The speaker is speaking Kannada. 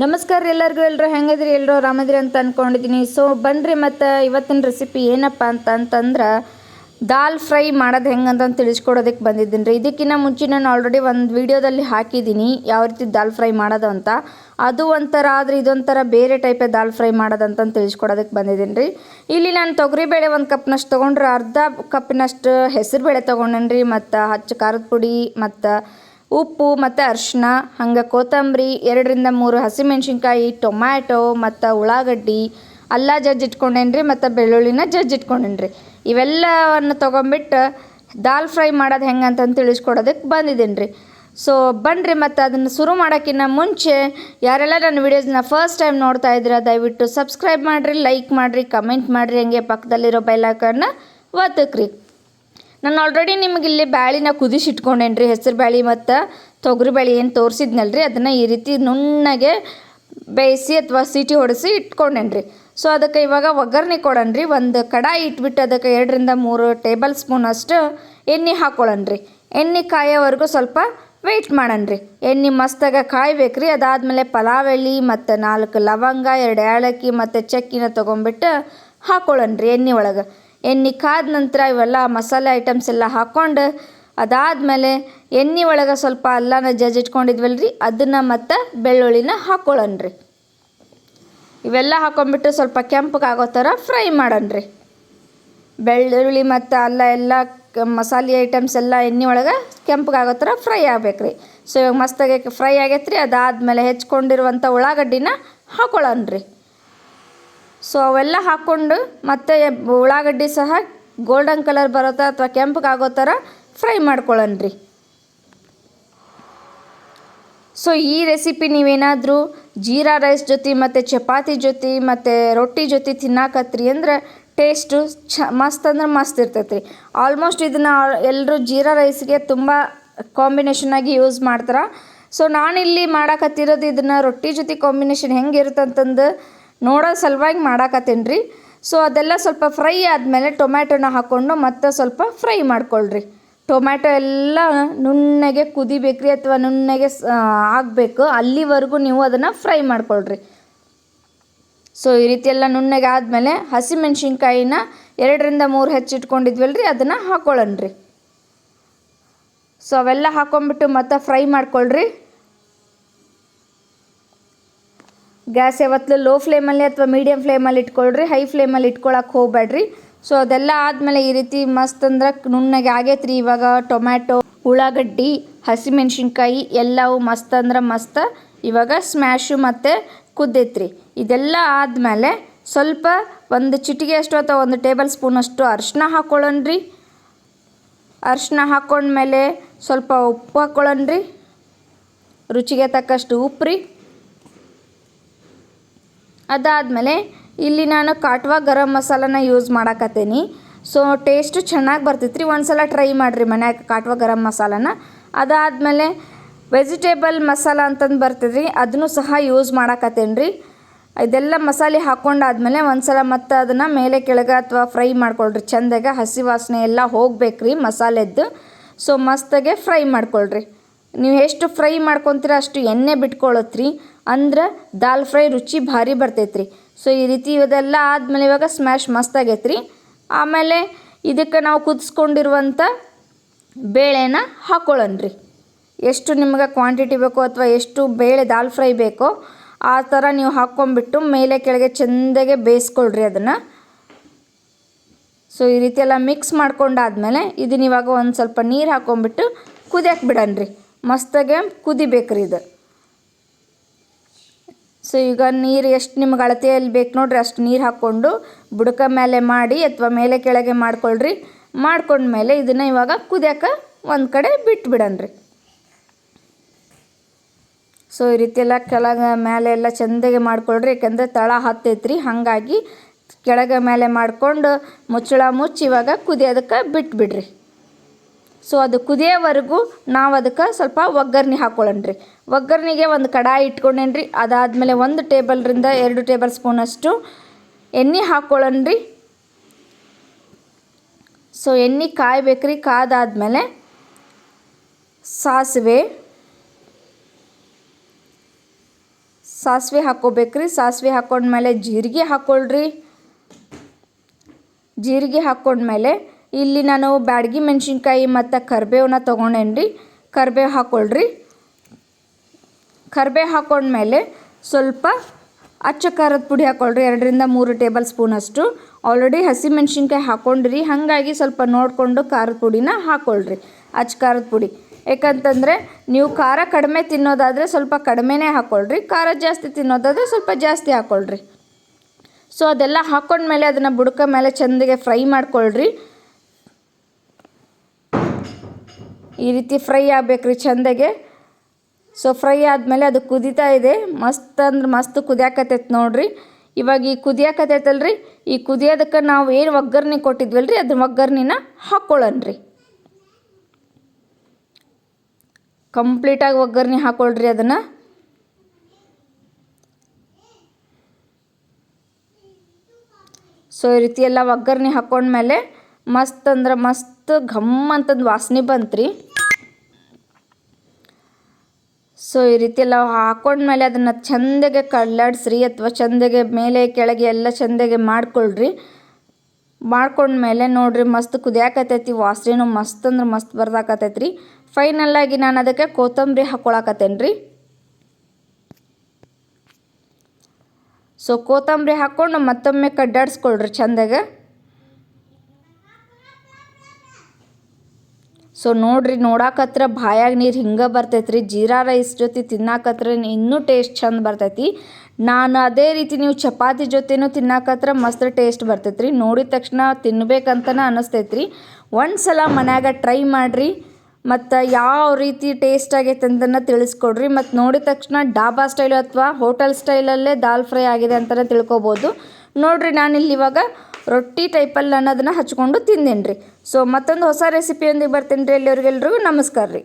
ನಮಸ್ಕಾರ ಎಲ್ಲರಿಗೂ ಎಲ್ಲರೂ ಹೆಂಗದ್ರಿ? ಎಲ್ಲರೂ ಆರಾಮದ್ರಿ ಅಂತ ಅಂದ್ಕೊಂಡಿದ್ದೀನಿ ಸೊ ಬನ್ನಿರಿ ಮತ್ತು ಇವತ್ತಿನ ರೆಸಿಪಿ ಏನಪ್ಪ ಅಂತ ಅಂತಂದ್ರೆ ದಾಲ್ ಫ್ರೈ ಮಾಡೋದು ಹೆಂಗಂತ ತಿಳಿಸ್ಕೊಡೋದಕ್ಕೆ ಬಂದಿದ್ದೀನಿ ರೀ. ಇದಕ್ಕಿಂತ ಮುಂಚೆ ನಾನು ಆಲ್ರೆಡಿ ಒಂದು ವೀಡಿಯೋದಲ್ಲಿ ಹಾಕಿದ್ದೀನಿ ಯಾವ ರೀತಿ ದಾಲ್ ಫ್ರೈ ಮಾಡೋದು ಅಂತ. ಅದು ಒಂಥರ ಆದರೆ ಇದೊಂಥರ ಬೇರೆ ಟೈಪೇ ದಾಲ್ ಫ್ರೈ ಮಾಡೋದಂತ ತಿಳಿಸ್ಕೊಡೋದಕ್ಕೆ ಬಂದಿದ್ದೀನಿ ರೀ. ಇಲ್ಲಿ ನಾನು ತೊಗರಿಬೇಳೆ ಒಂದು ಕಪ್ನಷ್ಟು ತೊಗೊಂಡ್ರೆ ಅರ್ಧ ಕಪ್ಪಿನಷ್ಟು ಹೆಸರುಬೇಳೆ ತೊಗೊಂಡೇನಿ ರೀ ಮತ್ತು ಹಚ್ಚ ಖಾರದ ಪುಡಿ, ಮತ್ತು ಉಪ್ಪು ಮತ್ತು ಅರಿಶಿನ ಹಂಗೆ ಕೊತ್ತಂಬರಿ, ಎರಡರಿಂದ ಮೂರು ಹಸಿಮೆಣ್ಸಿನ್ಕಾಯಿ, ಟೊಮ್ಯಾಟೊ ಮತ್ತು ಉಳ್ಳಾಗಡ್ಡಿ, ಅಲ್ಲ ಜಜ್ಜಿ ಇಟ್ಕೊಂಡೇನಿ ರೀ ಮತ್ತು ಬೆಳ್ಳುಳ್ಳಿನ ಜಜ್ಜಿ ಇಟ್ಕೊಂಡೇನಿ ರೀ ಇವೆಲ್ಲವನ್ನು ತೊಗೊಂಬಿಟ್ಟು ದಾಲ್ ಫ್ರೈ ಮಾಡೋದು ಹೆಂಗೆ ಅಂತಂದು ತಿಳಿಸ್ಕೊಡೋದಕ್ಕೆ ಬಂದಿದ್ದೀನಿ ರೀ ಸೊ ಬನ್ನಿರಿ ಮತ್ತು ಅದನ್ನು ಶುರು ಮಾಡೋಕ್ಕಿಂತ ಮುಂಚೆ, ಯಾರೆಲ್ಲ ನನ್ನ ವೀಡಿಯೋಸ್ನ ಫಸ್ಟ್ ಟೈಮ್ ನೋಡ್ತಾ ಇದ್ದೀರಾ, ದಯವಿಟ್ಟು ಸಬ್ಸ್ಕ್ರೈಬ್ ಮಾಡಿರಿ ಲೈಕ್ ಮಾಡಿರಿ ಕಮೆಂಟ್ ಮಾಡಿರಿ, ಹಂಗೆ ಪಕ್ಕದಲ್ಲಿರೋ ಬೈಲಾಕನ್ನ ಒತ್ತಕ್ರಿ. ನಾನು ಆಲ್ರೆಡಿ ನಿಮಗೆ ಇಲ್ಲಿ ಬ್ಯಾಳಿನ ಕುದಿಸಿ ಇಟ್ಕೊಂಡೇನಿ ರೀ ಹೆಸರು ಬ್ಯಾಳಿ ಮತ್ತು ತೊಗರಿ ಬ್ಯಾಳಿ ಏನು ತೋರಿಸಿದ್ನಲ್ಲ ರೀ ಅದನ್ನು ಈ ರೀತಿ ನುಣ್ಣಗೆ ಬೇಯಿಸಿ ಅಥವಾ ಸೀಟಿ ಹೊಡೆಸಿ ಇಟ್ಕೊಂಡೇನಿ ರೀ ಸೊ ಅದಕ್ಕೆ ಇವಾಗ ಒಗ್ಗರಣೆ ಕೊಡೋಣ ರೀ ಒಂದು ಕಡಾಯಿ ಇಟ್ಬಿಟ್ಟು ಅದಕ್ಕೆ ಎರಡರಿಂದ ಮೂರು ಟೇಬಲ್ ಸ್ಪೂನ್ ಅಷ್ಟು ಎಣ್ಣೆ ಹಾಕ್ಕೊಳ್ಳೋಣ ರೀ ಎಣ್ಣೆ ಕಾಯೋವರೆಗೂ ಸ್ವಲ್ಪ ವೆಯ್ಟ್ ಮಾಡೋಣ ರೀ ಎಣ್ಣೆ ಮಸ್ತಾಗ ಕಾಯ್ಬೇಕು ರೀ ಅದಾದಮೇಲೆ ಪಲಾವ್ ಎಳ್ಳಿ ಮತ್ತು ನಾಲ್ಕು ಲವಂಗ, ಎರಡು ಏಲಕ್ಕಿ ಮತ್ತು ಚಕ್ಕಿನ ತೊಗೊಂಬಿಟ್ಟು ಹಾಕ್ಕೊಳ್ಳೋಣ ರೀ ಎಣ್ಣೆ ಒಳಗೆ. ಎಣ್ಣೆ ಕಾದ ನಂತರ ಇವೆಲ್ಲ ಮಸಾಲೆ ಐಟಮ್ಸ್ ಎಲ್ಲ ಹಾಕ್ಕೊಂಡು ಅದಾದಮೇಲೆ ಎಣ್ಣೆ ಒಳಗೆ ಸ್ವಲ್ಪ ಅಲ್ಲನ ಜಜ್ಜಿ ಇಟ್ಕೊಂಡಿದ್ವಲ್ಲ ರೀ ಅದನ್ನು ಮತ್ತು ಬೆಳ್ಳುಳ್ಳಿನ ಹಾಕ್ಕೊಳ್ಳೋಣ ರೀ ಇವೆಲ್ಲ ಹಾಕೊಂಡ್ಬಿಟ್ಟು ಸ್ವಲ್ಪ ಕೆಂಪಗಾಗೋ ಥರ ಫ್ರೈ ಮಾಡೋಣ ರೀ ಬೆಳ್ಳುಳ್ಳಿ ಮತ್ತು ಅಲ್ಲ ಎಲ್ಲ ಮಸಾಲೆ ಐಟಮ್ಸ್ ಎಲ್ಲ ಎಣ್ಣೆ ಒಳಗೆ ಕೆಂಪಗಾಗೋ ಥರ ಫ್ರೈ ಆಗ್ಬೇಕು ರೀ ಸೊ ಇವಾಗ ಮಸ್ತಾಗಿ ಫ್ರೈ ಆಗೈತೆ ರೀ ಅದಾದಮೇಲೆ ಹೆಚ್ಕೊಂಡಿರುವಂಥ ಉಳ್ಳಾಗಡ್ಡಿನ ಹಾಕ್ಕೊಳ್ಳೋಣ ರೀ ಸೊ ಅವೆಲ್ಲ ಹಾಕ್ಕೊಂಡು ಮತ್ತೆ ಉಳ್ಳಾಗಡ್ಡಿ ಸಹ ಗೋಲ್ಡನ್ ಕಲರ್ ಬರೋ ಥರ ಅಥವಾ ಕೆಂಪಗಾಗೋ ಥರ ಫ್ರೈ ಮಾಡ್ಕೊಳ್ಳೋಣ ರೀ ಸೊ ಈ ರೆಸಿಪಿ ನೀವೇನಾದರೂ ಜೀರಾ ರೈಸ್ ಜೊತೆ ಮತ್ತು ಚಪಾತಿ ಜೊತೆ ಮತ್ತು ರೊಟ್ಟಿ ಜೊತೆ ತಿನ್ನಾಕತ್ರಿ ಅಂದ್ರೆ ಟೇಸ್ಟು ಚ ಮಸ್ತ್ ಅಂದ್ರೆ ಮಸ್ತ್ ಇರ್ತೈತೆ ಆಲ್ಮೋಸ್ಟ್ ಇದನ್ನು ಎಲ್ಲರೂ ಜೀರಾ ರೈಸ್ಗೆ ತುಂಬ ಕಾಂಬಿನೇಷನ್ ಆಗಿ ಯೂಸ್ ಮಾಡ್ತಾರೆ. ಸೊ ನಾನಿಲ್ಲಿ ಮಾಡಾಕತ್ತಿರೋದು ಇದನ್ನು ರೊಟ್ಟಿ ಜೊತೆ ಕಾಂಬಿನೇಷನ್ ಹೆಂಗೆ ಇರುತ್ತಂತಂದು ನೋಡೋ ಸಲುವಾಗಿ ಮಾಡಾಕತ್ತೀನಿ ರೀ ಸೊ ಅದೆಲ್ಲ ಸ್ವಲ್ಪ ಫ್ರೈ ಆದಮೇಲೆ ಟೊಮ್ಯಾಟೊನ ಹಾಕ್ಕೊಂಡು ಮತ್ತೆ ಸ್ವಲ್ಪ ಫ್ರೈ ಮಾಡ್ಕೊಳ್ರಿ. ಟೊಮ್ಯಾಟೊ ಎಲ್ಲ ನುಣ್ಣಗೆ ಕುದಿಬೇಕ್ರಿ ಅಥವಾ ನುಣ್ಣಗೆ ಆಗಬೇಕು. ಅಲ್ಲಿವರೆಗೂ ನೀವು ಅದನ್ನು ಫ್ರೈ ಮಾಡ್ಕೊಳ್ರಿ. ಸೊ ಈ ರೀತಿ ಎಲ್ಲ ನುಣ್ಣಗೆ ಆದಮೇಲೆ ಹಸಿಮೆಣ್ಸಿನ್ಕಾಯಿನ ಎರಡರಿಂದ ಮೂರು ಹೆಚ್ಚಿಟ್ಕೊಂಡಿದ್ವಲ್ಲ ರೀ ಅದನ್ನು ಹಾಕ್ಕೊಳ್ಳೋಣ ರೀ ಸೊ ಅವೆಲ್ಲ ಹಾಕೊಂಡ್ಬಿಟ್ಟು ಮತ್ತೆ ಫ್ರೈ ಮಾಡ್ಕೊಳ್ರಿ. ಗ್ಯಾಸ್ ಯಾವತ್ತೂ ಲೋ ಫ್ಲೇಮಲ್ಲಿ ಅಥವಾ ಮೀಡಿಯಮ್ ಫ್ಲೇಮಲ್ಲಿ ಇಟ್ಕೊಳ್ರಿ ಹೈ ಫ್ಲೇಮಲ್ಲಿ ಇಟ್ಕೊಳಕ್ಕೆ ಹೋಗಬೇಡ್ರಿ. ಸೊ ಅದೆಲ್ಲ ಆದಮೇಲೆ ಈ ರೀತಿ ಮಸ್ತ್ ಅಂದ್ರೆ ನುಣ್ಣಗೆ ಆಗೈತ್ರಿ ಇವಾಗ ಟೊಮ್ಯಾಟೊ, ಉಳ್ಳಾಗಡ್ಡಿ, ಹಸಿಮೆಣ್ಸಿನ್ಕಾಯಿ ಎಲ್ಲವೂ ಮಸ್ತ್ ಅಂದ್ರೆ ಮಸ್ತ್. ಇವಾಗ ಸ್ಮ್ಯಾಶು ಮತ್ತು ಕುದ್ದೈತ್ರಿ. ಇದೆಲ್ಲ ಆದಮೇಲೆ ಸ್ವಲ್ಪ ಒಂದು ಚಿಟಿಗೆ ಅಷ್ಟು ಅಥವಾ ಒಂದು ಟೇಬಲ್ ಅರಿಶಿನ ಹಾಕ್ಕೊಳ್ಳೋಣ ಅರ್ಶಿನ ಅರಿಶಿನ ಹಾಕ್ಕೊಂಡ್ಮೇಲೆ ಸ್ವಲ್ಪ ಉಪ್ಪು ಹಾಕ್ಕೊಳ್ಳೋಣ್ರಿ ರುಚಿಗೆ ತಕ್ಕಷ್ಟು ಉಪ್ಪು ರೀ ಅದಾದಮೇಲೆ ಇಲ್ಲಿ ನಾನು ಕಾಟ್ವಾ ಗರಂ ಮಸಾಲನ ಯೂಸ್ ಮಾಡಾಕತ್ತೀನಿ. ಸೊ ಟೇಸ್ಟು ಚೆನ್ನಾಗಿ ಬರ್ತೈತೆ ರೀ ಒಂದು ಸಲ ಟ್ರೈ ಮಾಡಿರಿ ಮನ್ಯಾಗ ಕಾಟ್ವಾ ಗರಂ ಮಸಾಲನ. ಅದಾದಮೇಲೆ ವೆಜಿಟೇಬಲ್ ಮಸಾಲ ಅಂತಂದು ಬರ್ತದ್ರಿ. ಅದನ್ನು ಸಹ ಯೂಸ್ ಮಾಡಾಕತ್ತೇನೆ ರೀ ಇದೆಲ್ಲ ಮಸಾಲೆ ಹಾಕ್ಕೊಂಡಾದ್ಮೇಲೆ ಒಂದು ಸಲ ಮತ್ತೆ ಅದನ್ನು ಮೇಲೆ ಕೆಳಗೆ ಅಥವಾ ಫ್ರೈ ಮಾಡ್ಕೊಳ್ರಿ. ಚೆಂದಾಗೆ ಹಸಿ ವಾಸನೆ ಎಲ್ಲ ಹೋಗ್ಬೇಕ್ರಿ ಮಸಾಲೆದ್ದು. ಸೊ ಮಸ್ತಾಗೆ ಫ್ರೈ ಮಾಡ್ಕೊಳ್ರಿ. ನೀವು ಎಷ್ಟು ಫ್ರೈ ಮಾಡ್ಕೊತೀರ ಅಷ್ಟು ಎಣ್ಣೆ ಬಿಟ್ಕೊಳ್ಳುತ್ರಿ ಅಂದ್ರೆ ದಾಲ್ ಫ್ರೈ ರುಚಿ ಭಾರಿ ಬರ್ತೈತೆ ರೀ ಸೊ ಈ ರೀತಿ ಇದೆಲ್ಲ ಆದಮೇಲೆ ಇವಾಗ ಸ್ಮ್ಯಾಶ್ ಮಸ್ತ್ ಆಗೈತೆ ರೀ ಆಮೇಲೆ ಇದಕ್ಕೆ ನಾವು ಕುದಿಸ್ಕೊಂಡಿರುವಂಥ ಬೇಳೆನ ಹಾಕ್ಕೊಳ್ಳೋಣ ರೀ ಎಷ್ಟು ನಿಮ್ಗೆ ಕ್ವಾಂಟಿಟಿ ಬೇಕೋ ಅಥವಾ ಎಷ್ಟು ಬೇಳೆ ದಾಲ್ ಫ್ರೈ ಬೇಕೋ ಆ ಥರ ನೀವು ಹಾಕ್ಕೊಂಬಿಟ್ಟು ಮೇಲೆ ಕೆಳಗೆ ಚೆಂದಾಗೆ ಬೇಯಿಸ್ಕೊಳ್ರಿ ಅದನ್ನು. ಸೊ ಈ ರೀತಿ ಎಲ್ಲ ಮಿಕ್ಸ್ ಮಾಡ್ಕೊಂಡಾದ್ಮೇಲೆ ಇದನ್ನ ಇವಾಗ ಒಂದು ಸ್ವಲ್ಪ ನೀರು ಹಾಕ್ಕೊಂಬಿಟ್ಟು ಕುದಿಯಕ್ಕೆ ಬಿಡೋಣ ರೀ ಮಸ್ತಾಗೆ ಕುದಿಬೇಕ್ರಿ ಇದು. ಸೊ ಈಗ ನೀರು ಎಷ್ಟು ನಿಮ್ಗೆ ಅಳತೆಯಲ್ಲಿ ಬೇಕು ನೋಡ್ರಿ, ಅಷ್ಟು ನೀರು ಹಾಕ್ಕೊಂಡು ಬುಡಕ ಮೇಲೆ ಮಾಡಿ ಅಥವಾ ಮೇಲೆ ಕೆಳಗೆ ಮಾಡ್ಕೊಳ್ರಿ. ಮಾಡ್ಕೊಂಡ್ಮೇಲೆ ಇದನ್ನು ಇವಾಗ ಕುದಿಯೋಕೆ ಒಂದು ಕಡೆ ಬಿಟ್ಟು ಬಿಡೋಣ ಸೊ ಈ ರೀತಿ ಎಲ್ಲ ಕೆಳಗೆ ಮೇಲೆ ಎಲ್ಲ ಚೆಂದಾಗೆ ಮಾಡ್ಕೊಳ್ರಿ, ಯಾಕಂದರೆ ತಳ ಹತ್ತೈತ್ರಿ, ಹಾಗಾಗಿ ಕೆಳಗೆ ಮೇಲೆ ಮಾಡ್ಕೊಂಡು ಮುಚ್ಚಳ ಮುಚ್ಚಿ ಇವಾಗ ಕುದಿಯೋದಕ್ಕೆ ಬಿಟ್ಬಿಡ್ರಿ. ಸೊ ಅದು ಕುದಿಯೋವರೆಗೂ ನಾವು ಅದಕ್ಕೆ ಸ್ವಲ್ಪ ಒಗ್ಗರಣೆ ಹಾಕ್ಕೊಳ್ಳೋಣ ರೀ ಒಗ್ಗರಣೆಗೆ ಒಂದು ಕಡಾಯಿ ಇಟ್ಕೊಂಡೇನಿ ರೀ ಅದಾದಮೇಲೆ ಒಂದು ಟೇಬಲ್ರಿಂದ ಎರಡು ಟೇಬಲ್ ಸ್ಪೂನಷ್ಟು ಎಣ್ಣೆ ಹಾಕ್ಕೊಳ್ಳೋಣ ರೀ ಸೊ ಎಣ್ಣೆ ಕಾಯ್ಬೇಕ್ರಿ, ಕಾದಾದಮೇಲೆ ಸಾಸಿವೆ ಸಾಸಿವೆ ಹಾಕ್ಕೋಬೇಕ್ರಿ. ಸಾಸಿವೆ ಹಾಕ್ಕೊಂಡ್ಮೇಲೆ ಜೀರಿಗೆ ಹಾಕ್ಕೊಳ್ರಿ ಜೀರಿಗೆ ಹಾಕ್ಕೊಂಡ್ಮೇಲೆ ಇಲ್ಲಿ ನಾನು ಬ್ಯಾಡಗಿ ಮೆಣಸಿನ್ಕಾಯಿ ಮತ್ತು ಕರಿಬೇವನ್ನ ತೊಗೊಂಡೇನಿ ರೀ ಕರಿಬೇವು ಹಾಕ್ಕೊಳ್ರಿ ಕರಿಬೇವು ಹಾಕ್ಕೊಂಡ್ಮೇಲೆ ಸ್ವಲ್ಪ ಅಚ್ಚ ಖಾರದ ಪುಡಿ ಹಾಕ್ಕೊಳ್ರಿ ಎರಡರಿಂದ ಮೂರು ಟೇಬಲ್ ಸ್ಪೂನ್ ಅಷ್ಟು. ಹಸಿ ಮೆಣಸಿನ್ಕಾಯಿ ಹಾಕ್ಕೊಂಡ್ರಿ ಹಾಗಾಗಿ ಸ್ವಲ್ಪ ನೋಡಿಕೊಂಡು ಖಾರದ ಪುಡಿನ ಹಾಕ್ಕೊಳ್ರಿ ಅಚ್ಚ ಖಾರದ ಪುಡಿ. ಯಾಕಂತಂದರೆ ನೀವು ಖಾರ ಕಡಿಮೆ ತಿನ್ನೋದಾದರೆ ಸ್ವಲ್ಪ ಕಡಿಮೆನೇ ಹಾಕ್ಕೊಳ್ರಿ ಖಾರ ಜಾಸ್ತಿ ತಿನ್ನೋದಾದರೆ ಸ್ವಲ್ಪ ಜಾಸ್ತಿ ಹಾಕ್ಕೊಳ್ರಿ ಸೊ ಅದೆಲ್ಲ ಹಾಕ್ಕೊಂಡ್ಮೇಲೆ ಅದನ್ನು ಬುಡಕ ಮೇಲೆ ಚೆಂದಗೆ ಫ್ರೈ ಮಾಡ್ಕೊಳ್ರಿ. ಈ ರೀತಿ ಫ್ರೈ ಆಗಬೇಕ್ರಿ ಚಂದಗೆ. ಸೊ ಫ್ರೈ ಆದಮೇಲೆ ಅದು ಕುದೀತಾ ಇದೆ. ಮಸ್ತ್ ಅಂದ್ರೆ ಮಸ್ತ್ ಕುದಿಯಾಕತ್ತೈತೆ ನೋಡ್ರಿ. ಇವಾಗ ಈ ಕುದಿಯಾಕತ್ತೈತಲ್ರಿ ಈ ಕುದಿಯೋದಕ್ಕೆ ನಾವು ಏನು ಒಗ್ಗರಣೆ ಕೊಟ್ಟಿದ್ವಲ್ರಿ, ಅದ್ರ ಒಗ್ಗರ್ಣಿನ ಹಾಕ್ಕೊಳ್ಳೋಣ್ರಿ ಕಂಪ್ಲೀಟಾಗಿ ಒಗ್ಗರಣೆ ಹಾಕ್ಕೊಳ್ರಿ ಅದನ್ನು. ಸೊ ಈ ರೀತಿ ಎಲ್ಲ ಒಗ್ಗರಣೆ ಹಾಕ್ಕೊಂಡ್ಮೇಲೆ ಮಸ್ತ್ ಅಂದ್ರೆ ಮಸ್ತ್ ಘಮ್ ಅಂತಂದು ವಾಸನೆ ಬಂತ್ರಿ. ಸೊ ಈ ರೀತಿ ಎಲ್ಲ ಹಾಕೊಂಡ್ಮೇಲೆ ಅದನ್ನು ಚೆಂದಗೆ ಕಳ್ಳಾಡಿಸ್ರಿ ಅಥವಾ ಚೆಂದಗೆ ಮೇಲೆ ಕೆಳಗೆ ಎಲ್ಲ ಚೆಂದಗೆ ಮಾಡ್ಕೊಳ್ರಿ. ಮಾಡ್ಕೊಂಡ್ಮೇಲೆ ನೋಡ್ರಿ ಮಸ್ತ್ ಕುದಿಯಾಕತೈತಿ, ವಾಸನೆನೂ ಮಸ್ತ್ ಅಂದ್ರೆ ಮಸ್ತ್ ಬರ್ದಾಕತೈತ್ರಿ. ರೀ ಫೈನಲ್ಲಾಗಿ ನಾನು ಅದಕ್ಕೆ ಕೊತ್ತಂಬರಿ ಹಾಕ್ಕೊಳಕತ್ತೇನೆ ರೀ ಸೊ ಕೊತ್ತಂಬರಿ ಹಾಕ್ಕೊಂಡು ಮತ್ತೊಮ್ಮೆ ಕಡ್ಡಾಡಿಸ್ಕೊಳ್ರಿ ಚೆಂದಾಗೆ. ಸೊ ನೋಡ್ರಿ, ನೋಡಾಕತ್ರ ಬಾಯಾಗ ನೀರು ಹಿಂಗೆ ಬರ್ತೈತ್ರಿ. ಜೀರಾ ರೈಸ್ ಜೊತೆ ತಿನ್ನಾಕತ್ರ ಇನ್ನೂ ಟೇಸ್ಟ್ ಚಂದ ಬರ್ತೈತಿ. ನಾನು ಅದೇ ರೀತಿ ನೀವು ಚಪಾತಿ ಜೊತೆನೂ ತಿನ್ನಾಕತ್ರ ಮಸ್ತ್ ಟೇಸ್ಟ್ ಬರ್ತೈತ್ರಿ. ನೋಡಿದ ತಕ್ಷಣ ತಿನ್ಬೇಕಂತನೇ ಅನಿಸ್ತೈತ್ರಿ. ಒಂದು ಸಲ ಮನ್ಯಾಗ ಟ್ರೈ ಮಾಡಿರಿ. ಮತ್ತು ಯಾವ ರೀತಿ ಟೇಸ್ಟ್ ಆಗೈತೆ ಅಂತನ ತಿಳಿಸ್ಕೊಡ್ರಿ. ಮತ್ತು ನೋಡಿದ ತಕ್ಷಣ ಡಾಬಾ ಸ್ಟೈಲ್ ಅಥವಾ ಹೋಟೆಲ್ ಸ್ಟೈಲಲ್ಲೇ ದಾಲ್ ಫ್ರೈ ಆಗಿದೆ ಅಂತಲೇ ತಿಳ್ಕೊಬೋದು. ನೋಡಿರಿ ನಾನಿಲ್ಲಿ ಇವಾಗ ರೊಟ್ಟಿ ಟೈಪಲ್ಲಿ ನಾನು ಅದನ್ನು ಹಚ್ಕೊಂಡು ತಿಂದೇನೆ ರೀ ಸೊ ಮತ್ತೊಂದು ಹೊಸ ರೆಸಿಪಿಯೊಂದಿಗೆ ಬರ್ತೀನಿ ರೀ ಎಲ್ಲರಿಗೂ ನಮಸ್ಕಾರ ರೀ.